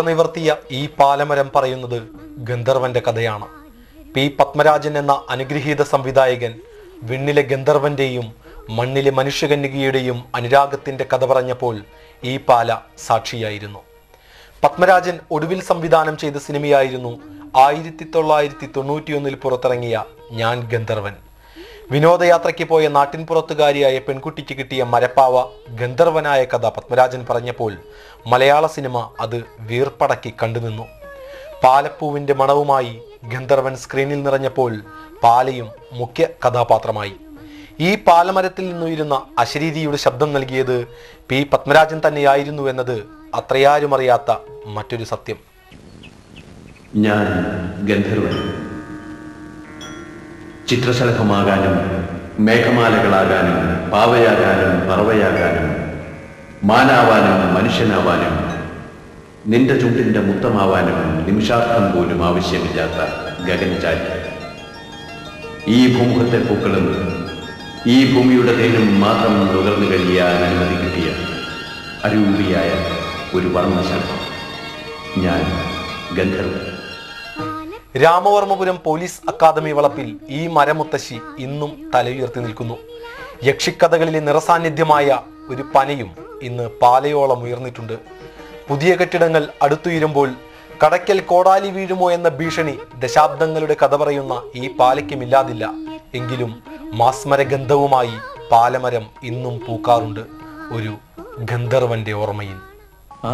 വളർത്തിയ ഈ പാലമരം പറയുന്നത് ഗന്ധർവന്റെ കഥയാണ്. പി. പത്മരാജൻ എന്ന അനുഗ്രഹീത സംവിധായകൻ വിണ്ണിലെ ഗന്ധർവന്റെയും മണ്ണിലെ മനുഷ്യകന്യകയുടെയും അനുരാഗത്തിന്റെ കഥ പറഞ്ഞപ്പോൾ ഈ പാല സാക്ഷിയായിരുന്നു. പത്മരാജൻ ഒടുവിൽ സംവിധാനം ചെയ്ത സിനിമയായിരുന്നു ആയിരത്തി തൊള്ളായിരത്തി തൊണ്ണൂറ്റിയൊന്നിൽ പുറത്തിറങ്ങിയ ഞാൻ ഗന്ധർവൻ. വിനോദയാത്രയ്ക്ക് പോയ നാട്ടിൻപുറത്തുകാരിയായ പെൺകുട്ടിക്ക് കിട്ടിയ മരപ്പാവ ഗന്ധർവനായ കഥ പത്മരാജൻ പറഞ്ഞപ്പോൾ മലയാള സിനിമ അത് വീർപ്പടക്കി കണ്ടുനിന്നു. പാലപ്പൂവിന്റെ മണവുമായി ഗന്ധർവൻ സ്ക്രീനിൽ നിറഞ്ഞപ്പോൾ പാലയും മുഖ്യ കഥാപാത്രമായി. ഈ പാലമരത്തിൽ നിന്നുയരുന്ന അശരീരിയുടെ ശബ്ദം നൽകിയത് പി പത്മരാജൻ തന്നെയായിരുന്നു എന്നത് അത്രയാരും അറിയാത്ത മറ്റൊരു സത്യം. ഞാൻ ഗന്ധർവൻ. ചിത്രശലഭമാകാനും മേഘമാലകളാകാനും പാവയാകാനും പറവയാകാനും മാനാവാനും മനുഷ്യനാവാനും നിന്റെ ചുണ്ടിന്റെ മുത്തമാവാനും നിമിഷാർത്ഥം പോലും ആവശ്യമില്ലാത്ത ഗഗനചാരി ഈ ഭൂമുഖത്തെ പൂക്കളും ഈ ഭൂമിയുടെ തേനും മാത്രം നുകർന്നു കഴിയാൻ അനുമതി കിട്ടിയ അരൂപിയായ ഒരു വർണശലഭം. ഞാൻ ഗന്ധർവൻ. രാമവർമ്മപുരം പോലീസ് അക്കാദമി വളപ്പിൽ ഈ മരമുത്തശ്ശി ഇന്നും തലയുയർത്തി നിൽക്കുന്നു. യക്ഷിക്കഥകളിലെ നിറസാന്നിധ്യമായ ഒരു പനയും ഇന്ന് പാലയോളം ഉയർന്നിട്ടുണ്ട്. പുതിയ കെട്ടിടങ്ങൾ അടുത്തുയരുമ്പോൾ കടയ്ക്കൽ കോടാലി വീഴുമോ എന്ന ഭീഷണി ദശാബ്ദങ്ങളുടെ കഥ പറയുന്ന ഈ പാലയ്ക്കുമില്ലാതില്ല എങ്കിലും മാസ്മരഗന്ധവുമായി പാലമരം ഇന്നും പൂക്കാറുണ്ട്. ഒരു ഗന്ധർവന്റെ ഓർമ്മയിൽ. ആ.